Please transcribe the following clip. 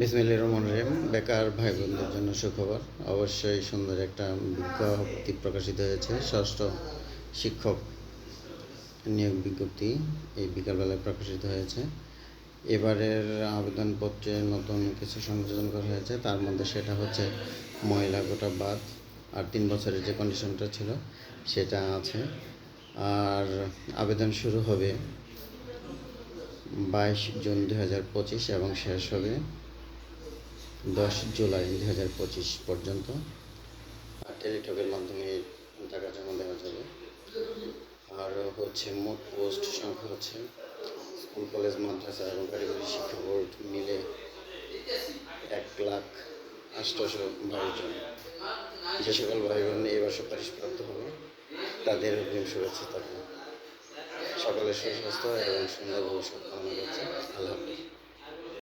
বিসমিল্লা রহমান রহিম। বেকার ভাই বোনদের জন্য সুখবর। অবশ্যই সুন্দর একটা বিজ্ঞপ্তি প্রকাশিত হয়েছে। ষষ্ঠ শিক্ষক নিয়োগ বিজ্ঞপ্তি এই বিকালবেলায় প্রকাশিত হয়েছে। এবারের আবেদনপত্রে নতুন কিছু সংযোজন করা হয়েছে। তার মধ্যে সেটা হচ্ছে মহিলা কোটা বাদ আর তিন বছরের যে কন্ডিশনটা ছিল, সেটা আছে। আর আবেদন শুরু হবে বাইশ জুন দু হাজার পঁচিশ এবং শেষ হবে দশ জুলাই দু হাজার পঁচিশ পর্যন্ত। আর টেলিটকের মাধ্যমে টাকা জমা দেওয়া যাবে। আর হচ্ছে মোট পোস্ট সংখ্যা হচ্ছে স্কুল, কলেজ, মাদ্রাসা এবং কারিগরি শিক্ষা বোর্ড মিলে এক লাখ আষ্টশো বাইশ জন। যে সকল ভাই বোন এবার সুপারিশপ্রাপ্ত হবে, তাদের অগ্রিম শুভেচ্ছা থাকবে। সকলের সুস্বাস্থ্য এবং সুন্দর ভবিষ্যৎ কামনা করছি।